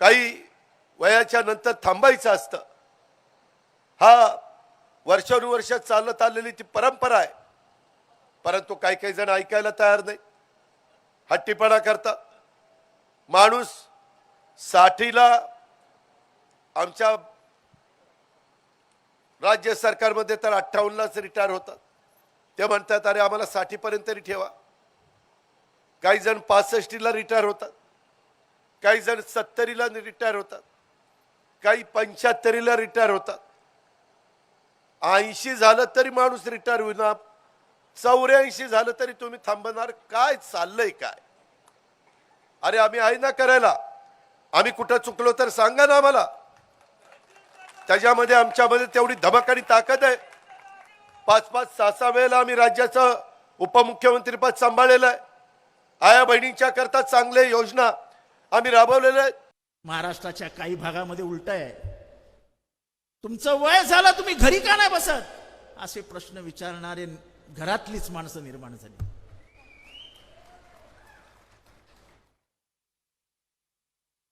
काही वयाच्या नंतर थांबायचं असतं. हा वर्षानुवर्ष चालत आलेली ती परंपरा आहे. परंतु काही काही जण ऐकायला तयार नाही. हट्टीपणा करतात. माणूस साठीला आमच्या राज्य सरकारमध्ये तर अठ्ठावन्नलाच रिटायर होतात. ते म्हणतात अरे आम्हाला साठीपर्यंत तरी ठेवा. काही जण पासष्टीला रिटायर होतात. काही जण सत्तरीला रिटायर होतात. काही पंच्याहत्तरीला रिटायर होतात. ऐंशी झालं तरी माणूस रिटायर होईना. चौऱ्याऐंशी झालं तरी तुम्ही थांबणार. काय चाललंय काय? अरे आम्ही आहे ना करायला. आम्ही कुठं चुकलो तर सांगा ना आम्हाला. त्याच्यामध्ये आमच्यामध्ये तेवढी धमक आणि ताकद आहे. पाच पाच सहा सहा वेळेला आम्ही राज्याचं उपमुख्यमंत्रीपद सांभाळलेलं आहे. आया बहिणींच्या करता चांगले योजना. आम्ही राबवलेलं आहे. महाराष्ट्राच्या काही भागामध्ये उलट आहे. तुमचं वय झालं तुम्ही घरी का नाही बसत? असे प्रश्न विचारणारे घरातलीच माणसं निर्माण झाली.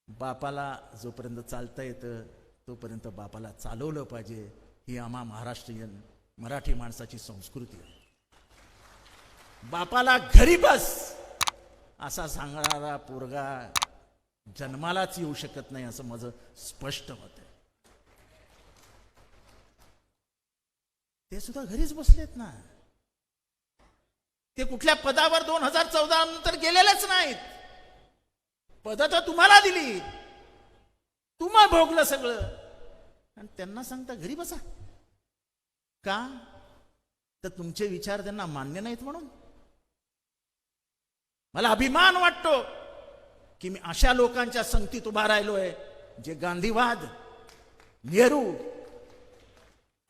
बापाला जोपर्यंत चालता येतं तोपर्यंत बापाला चालवलं पाहिजे ही आम्हा महाराष्ट्रीयन मराठी माणसाची संस्कृती आहे. बापाला घरी बस असा सांगणारा पोरगा जन्मालाच येऊ शकत नाही असं माझं स्पष्ट मत आहे. ते सुद्धा घरीच बसलेत ना. ते कुठल्या पदावर दोन हजार चौदा नंतर गेलेलेच नाहीत. पद तर तुम्हाला दिली. तुम्हा भोगलं सगळं. आणि त्यांना सांगता घरी बसा. का? तर तुमचे विचार त्यांना मान्य नाहीत म्हणून. मला अभिमान वाटतो. की मी अशा लोकांच्या संगतीत उभा राहिलोय जे गांधीवाद नेहरू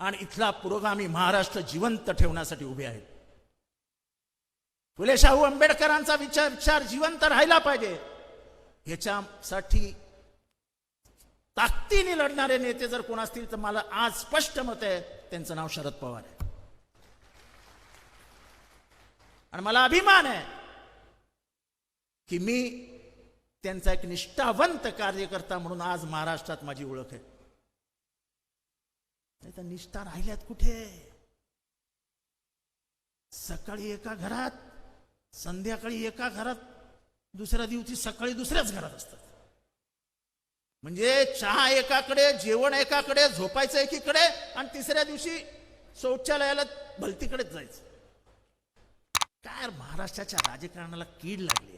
आणि इथला पुरोगामी महाराष्ट्र जिवंत ठेवण्यासाठी उभे आहेत. फुले शाहू आंबेडकरांचा विचार विचार जिवंत राहिला पाहिजे. ह्याच्यासाठी ताकदीने लढणारे नेते जर कोण असतील तर मला आज स्पष्ट मत आहे त्यांचं नाव शरद पवार आहे. आणि मला अभिमान आहे की मी त्यांचा एक निष्ठावंत कार्यकर्ता म्हणून आज महाराष्ट्रात माझी ओळख आहे. नाही तर निष्ठा राहिल्यात कुठे? सकाळी एका घरात संध्याकाळी एका घरात दुसऱ्या दिवशी सकाळी दुसऱ्याच घरात असतात. म्हणजे चहा एकाकडे जेवण एकाकडे झोपायचं एकीकडे आणि तिसऱ्या दिवशी शौचालयाला भलतीकडेच जायचं. काय महाराष्ट्राच्या राजकारणाला कीड लागली